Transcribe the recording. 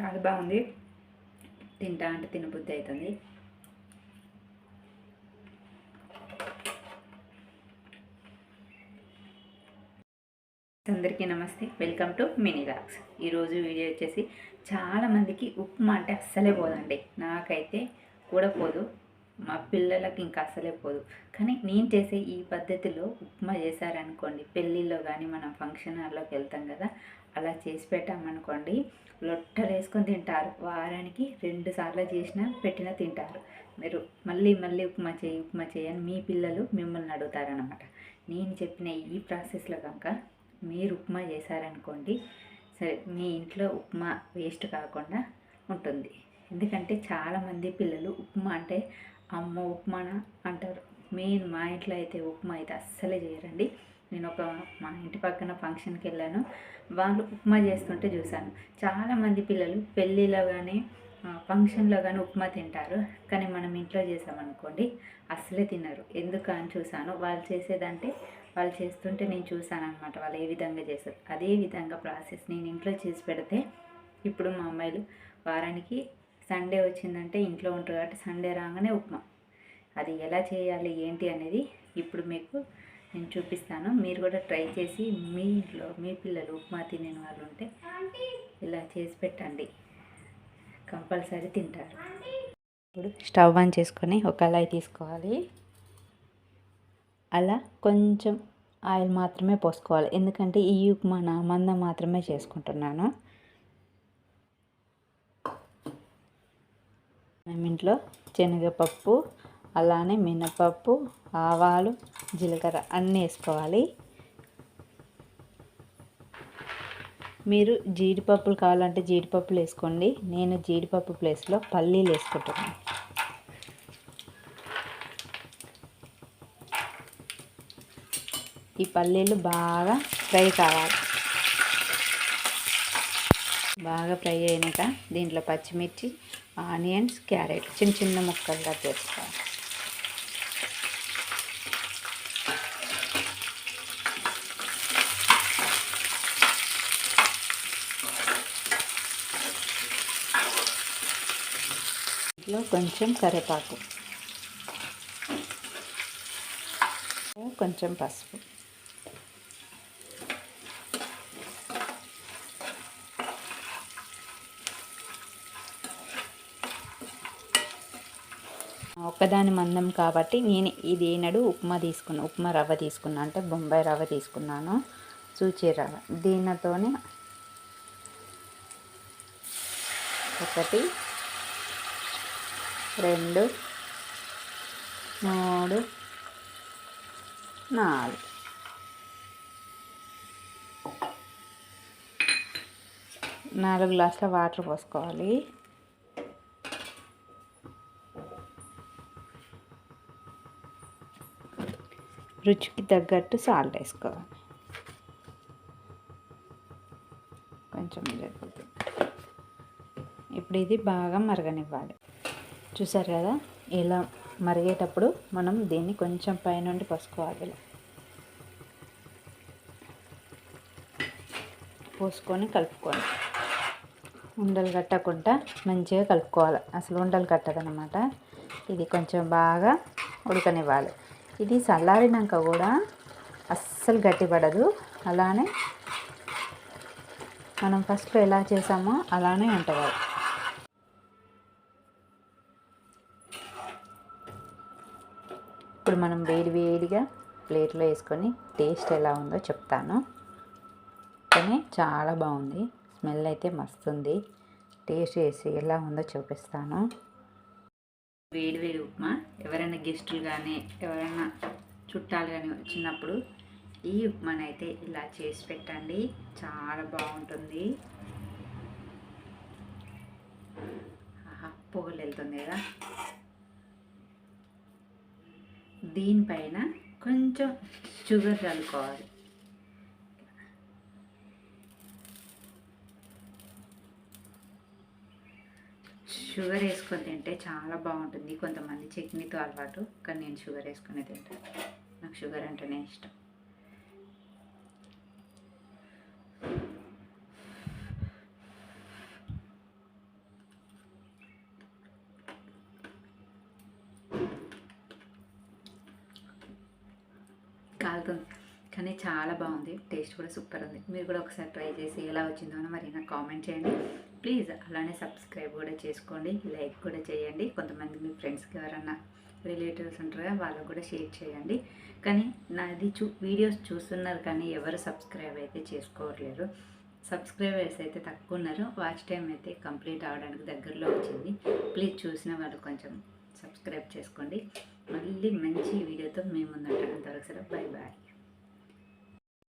చాలా బాగుంది. తింటా అంటే తినబుద్ధి అవుతుంది అందరికీ నమస్తే. వెల్కమ్ టు మినీ రాక్స్ ఈరోజు వీడియో వచ్చేసి చాలామందికి ఉప్మా అంటే అస్సలే పోదండి. నాకైతే కూడా పోదు. మా పిల్లలకి ఇంకా అస్సలే పోదు. కానీ నేను చేసే ఈ పద్ధతిలో ఉప్మా చేశారనుకోండి పెళ్ళిళ్ళలో కానీ మనం ఫంక్షన్ హాల్లోకి వెళ్తాం కదా అలా చేసి పెట్టామనుకోండి లొట్టలు వేసుకొని తింటారు. వారానికి రెండు సార్లు చేసినా పెట్టినా తింటారు. మీరు మళ్ళీ మళ్ళీ ఉప్మా చేయి ఉప్మా చేయి అని మీ పిల్లలు మిమ్మల్ని అడుగుతారనమాట నేను చెప్పిన ఈ ప్రాసెస్లో కనుక మీరు ఉప్మా చేశారనుకోండి సరే మీ ఇంట్లో ఉప్మా వేస్ట్ కాకుండా ఉంటుంది. ఎందుకంటే చాలామంది పిల్లలు ఉప్మా అంటే అమ్మ ఉప్మానా అంటారు. మెయిన్ మా ఇంట్లో అయితే ఉప్మా అయితే అస్సలే చేయరండి. నేను ఒక మా ఇంటి పక్కన ఫంక్షన్కి వెళ్ళాను. వాళ్ళు ఉప్మా చేస్తుంటే చూశాను. చాలామంది పిల్లలు పెళ్ళిలో కానీ ఫంక్షన్లో కానీ ఉప్మా తింటారు. కానీ మనం ఇంట్లో చేసామనుకోండి అస్సలే తినరు. ఎందుకు అని చూశాను? వాళ్ళు చేసేదంటే వాళ్ళు చేస్తుంటే నేను చూశాను అనమాట వాళ్ళు ఏ విధంగా చేస్తారు? అదే విధంగా ప్రాసెస్ నేను ఇంట్లో చేసి పెడితే ఇప్పుడు మా అమ్మాయిలు వారానికి సండే వచ్చిందంటే ఇంట్లో ఉంటారు కాబట్టి సండే రాగానే ఉప్మా. అది ఎలా చేయాలి ఏంటి అనేది ఇప్పుడు మీకు నేను చూపిస్తాను. మీరు కూడా ట్రై చేసి మీ ఇంట్లో మీ పిల్లలు ఉప్మా తినే వాళ్ళు ఉంటే ఇలా చేసి పెట్టండి. కంపల్సరీ తింటారు. ఇప్పుడు స్టవ్ ఆన్ చేసుకొని ఒక కళాయి తీసుకోవాలి. అలా కొంచెం ఆయిల్ మాత్రమే పోసుకోవాలి. ఎందుకంటే ఈ ఉప్మా నా మందం మాత్రమే చేసుకుంటున్నాను. ఇంట్లో శనగపప్పు అలానే మినపప్పు ఆవాలు జీలకర్ర అన్నీ వేసుకోవాలి. మీరు జీడిపప్పులు కావాలంటే జీడిపప్పులు వేసుకోండి. నేను జీడిపప్పు ప్లేస్లో పల్లీలు వేసుకుంటున్నాను. ఈ పల్లీలు బాగా ఫ్రై కావాలి. బాగా ఫ్రై అయినాక దీంట్లో పచ్చిమిర్చి ఆనియన్స్ క్యారెట్ చిన్న చిన్న ముక్కలుగా చేసుకోవాలి. ఇంట్లో కొంచెం కరివేపాకు కొంచెం పసుపు. ఒక్కదాని మందం కాబట్టి నేను ఇది ఏనాడు ఉప్మా తీసుకున్నాను ఉప్మా రవ్వ తీసుకున్నా అంటే బొంబాయి రవ్వ తీసుకున్నాను సూచి రవ్వ. దీనితోనే ఒకటి రెండు మూడు నాలుగు. నాలుగు గ్లాసుల వాటర్ పోసుకోవాలి. రుచికి తగ్గట్టు సాల్ట్ వేసుకోవాలి. కొంచెం సరిపోతుంది ఇప్పుడు ఇది బాగా మరగనివ్వాలి. చూసారు కదా? ఇలా మరిగేటప్పుడు మనం దీన్ని కొంచెం పైనుండి పోసుకోవాలి పోసుకొని కలుపుకోవాలి. ఉండలు కట్టకుండా మంచిగా కలుపుకోవాలి. అసలు ఉండలు కట్టదనమాట ఇది కొంచెం బాగా ఉడకనివ్వాలి. ఇది చల్లారినాక కూడా అస్సలు గట్టిపడదు అలానే మనం ఫస్ట్లో ఎలా చేసామో అలానే ఉంటుంది. ఇప్పుడు మనం వేడి వేడిగా ప్లేట్లో వేసుకొని టేస్ట్ ఎలా ఉందో చెప్తాను. కానీ చాలా బాగుంది. స్మెల్ అయితే మస్తుంది. టేస్ట్ చేసి ఎలా ఉందో చూపిస్తాను. వేడి వేడి ఉప్మా ఎవరైనా గెస్టులు కానీ ఎవరైనా చుట్టాలు కానీ వచ్చినప్పుడు ఈ ఉప్మాని అయితే ఇలా చేసి పెట్టండి. చాలా బాగుంటుంది. పొగలు వెళ్తుంది కదా. దీనిపైన కొంచెం షుగర్ చల్లుకోవాలి. షుగర్ వేసుకొని తింటే చాలా బాగుంటుంది. కొంతమంది చట్నీతో అలవాటు కానీ నేను షుగర్ వేసుకొని తింటాను నాకు షుగర్ అంటేనే ఇష్టం. కాలుతుంది కానీ చాలా బాగుంది. టేస్ట్ కూడా సూపర్ ఉంది. మీరు కూడా ఒకసారి ట్రై చేసి ఎలా వచ్చిందో మరి నాకు కామెంట్ చేయండి. ప్లీజ్ అలానే సబ్స్క్రైబ్ కూడా చేసుకోండి లైక్ కూడా చేయండి. కొంతమంది మీ ఫ్రెండ్స్కి ఎవరన్నా రిలేటివ్స్ ఉంటారు వాళ్ళకు కూడా షేర్ చేయండి. కానీ నాది చూ వీడియోస్ చూస్తున్నారు కానీ ఎవరు సబ్స్క్రైబ్ అయితే చేసుకోవట్లేరు సబ్స్క్రైబర్స్ అయితే తక్కువ ఉన్నారు. వాచ్ టైం అయితే కంప్లీట్ అవడానికి దగ్గరలో వచ్చింది. ప్లీజ్ చూసిన వాళ్ళు కొంచెం సబ్స్క్రైబ్ చేసుకోండి. మళ్ళీ మంచి వీడియోతో మేము ముందుంటాం అంతవరకు సరే బాయ్ బాయ్.